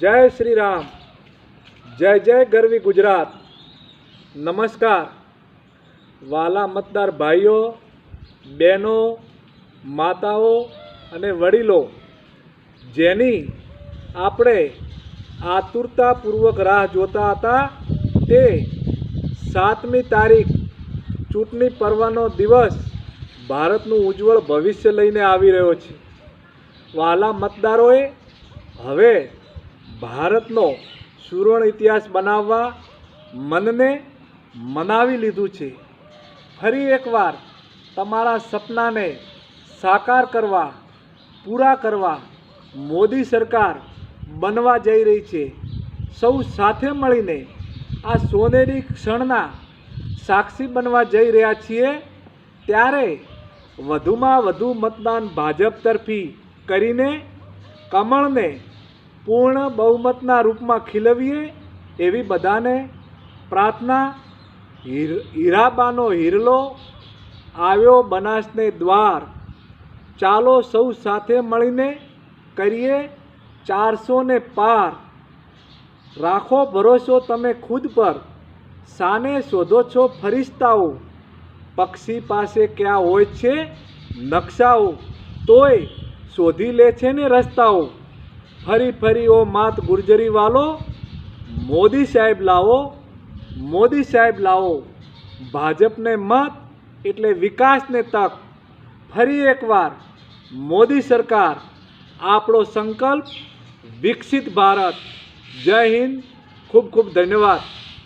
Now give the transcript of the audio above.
જય શ્રી રામ. જય જય ગરવી ગુજરાત. નમસ્કાર. વાલા મતદાર ભાઈઓ, બહેનો, માતાઓ અને વડીલો, જેની આપણે આતુરતાપૂર્વક રાહ જોતા હતા તે સાતમી તારીખ, ચૂંટણી પર્વનો દિવસ ભારતનું ઉજ્જવળ ભવિષ્ય લઈને આવી રહ્યો છે. વાલા મતદારોએ હવે ભારતનો સુવર્ણ ઇતિહાસ બનાવવા મનને મનાવી લીધું છે. ફરી એકવાર તમારા સપનાને સાકાર કરવા, પૂરા કરવા મોદી સરકાર બનવા જઈ રહી છે. સૌ સાથે મળીને આ સોનેરી ક્ષણના સાક્ષી બનવા જઈ રહ્યા છીએ. ત્યારે વધુમાં વધુ મતદાન ભાજપ તરફી કરીને કમળને પૂર્ણ બહુમતના રૂપમાં ખીલવીએ એવી બધાને પ્રાર્થના, હીર, હીરાબાનો હિરલો, આવ્યો બનાસને દ્વાર. ચાલો સૌ સાથે મળીને કરીએ ચારસો ને પાર. રાખો ભરોસો તમે ખુદ પર. સાને શોધો છો ફરિસ્તાઓ. પક્ષી પાસે ક્યાં હોય છે નકશાઓ? તોય શોધી લે છે ને રસ્તાઓ. ફરી ફરી ઓ માત ગુર્જરી વાલો, મોદી સાહેબ લાવો, મોદી સાહેબ લાવો. ભાજપને મત એટલે વિકાસને તક. ફરી એકવાર, મોદી સરકાર, આપણો સંકલ્પ વિકસિત ભારત. જય હિન્દ, ખૂબ ખૂબ ધન્યવાદ.